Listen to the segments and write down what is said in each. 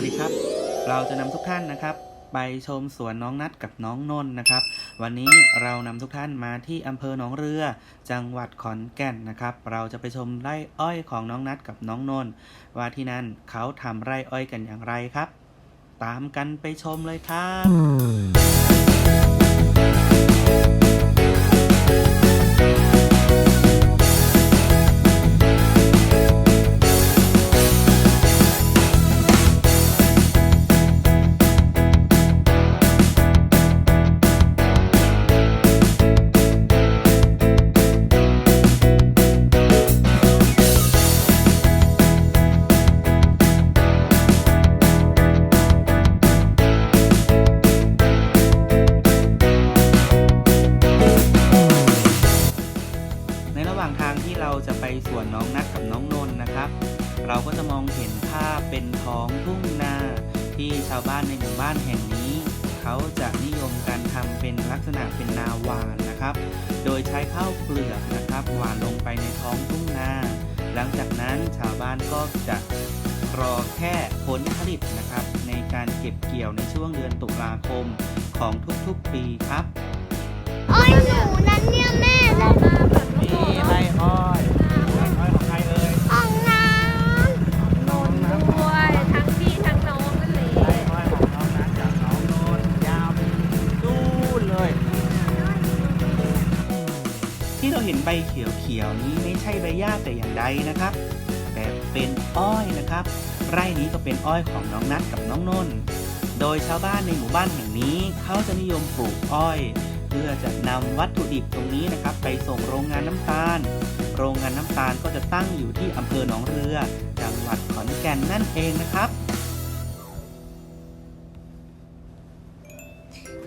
วัสดีครับ เราจะนำทุกท่านนะครับ ไปชมสวนน้องนัดกับน้องนนท์นะครับ วันนี้เรานำทุกท่านมาที่อำเภอหนองเรือ จังหวัดขอนแก่นนะครับ เราจะไปชมไร่อ้อยของน้องนัดกับน้องนนท์ว่าที่นั่นเขาทำไร่อ้อยกันอย่างไรครับ ตามกันไปชมเลยครับ ส่วนน้องนัดกับน้องนนนะครับ เราก็จะมองเห็นภาพเป็นท้องทุ่งนาที่ชาวบ้านในหมู่บ้านแห่งนี้ เขาจะนิยมการทำเป็นลักษณะเป็นนาหวานนะครับ โดยใช้ข้าวเปลือกนะครับหวานลงไปในท้องทุ่งนา หลังจากนั้นชาวบ้านก็จะรอแค่ผลผลิตนะครับ ในการเก็บเกี่ยวในช่วงเดือนตุลาคมของทุกๆปีครับ เห็นใบเขียวๆนี้ไม่ใช่ใบหญ้าแต่อย่างใดนะครับ แต่เป็นอ้อยนะครับ ไร่นี้ก็เป็นอ้อยของน้องนัทกับน้องนนท์โดยชาวบ้านในหมู่บ้านแห่งนี้เขาจะนิยมปลูกอ้อย เพื่อจะนำวัตถุดิบตรงนี้นะครับ ไปส่งโรงงานน้ำตาล โรงงานน้ำตาลก็จะตั้งอยู่ที่อำเภอหนองเรือ จังหวัดขอนแก่นนั่นเองนะครับ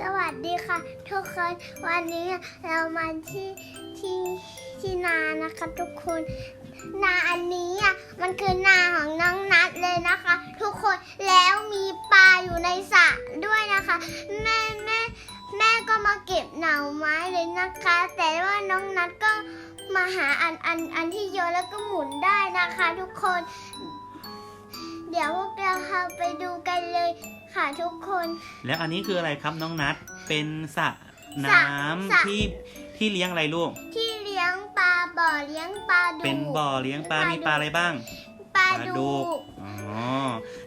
สวัสดีค่ะ ทุกคนวันนี้เรามาที่ที่ที่นานะคะทุกคน นาอันนี้อะมันคือนาของน้องนัดเลยนะคะ ทุกคนแล้วมีปลาอยู่ในสระด้วยนะคะ แม่แม่แม่ก็มาเก็บหน่อไม้เลยนะคะ แต่ว่าน้องนัดก็มาหาอันอันอันที่โยนแล้วก็หมุนได้นะคะ ทุกคน เดี๋ยวพวกเราเข้าไปดูกันเลย ค่ะทุกคน แล้วอันนี้คืออะไรครับน้องนัทเป็นสระสระน้ำสระ ที่ที่เลี้ยงอะไรลูก ที่เลี้ยงปลาบ่อเลี้ยงปลาดุกเป็นบ่อเลี้ยงปลาปลา มีปลาอะไรบ้าง ปลาดุกอ๋อ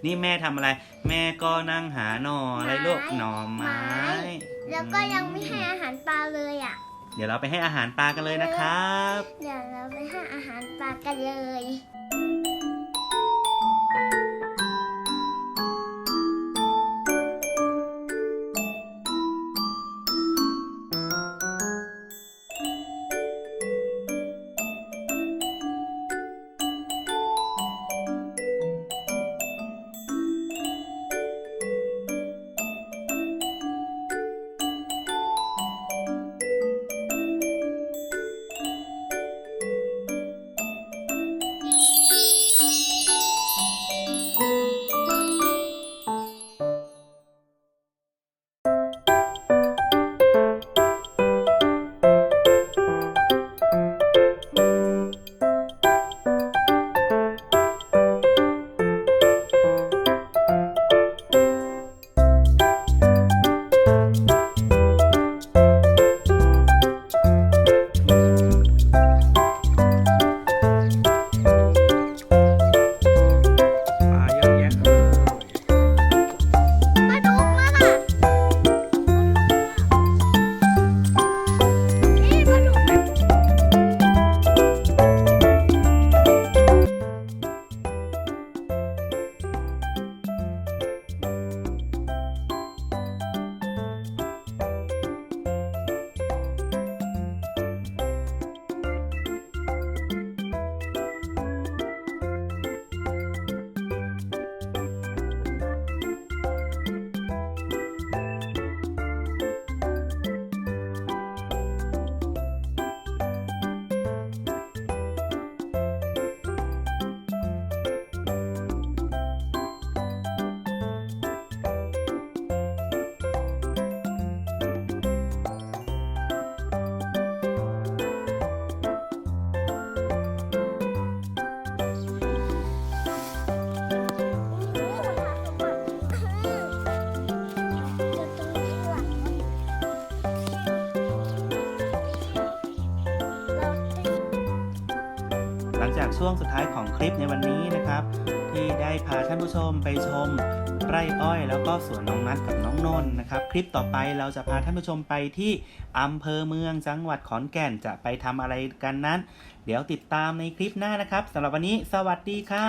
นี่แม่ทำอะไร แม่ก็นั่งหาหน่ออะไรลูกไม้หน่อไม้ไม้ แล้วก็ยังไม่ให้อาหารปลาเลยอะ เดี๋ยวเราไปให้อาหารปลากันเลยนะครับ เดี๋ยวเราไปให้อาหารปลากันเลย จากช่วงสุดท้ายของคลิปในวันนี้นะครับ ที่ได้พาท่านผู้ชมไปชม ไร่อ้อย แล้วก็สวนน้องนัดกับน้องนนท์นะครับ คลิปต่อไปเราจะพาท่านผู้ชมไปที่อำเภอเมืองจังหวัดขอนแก่นจะไปทำอะไรกันนั้น เดี๋ยวติดตามในคลิปหน้านะครับสำหรับวันนี้ สวัสดีครับ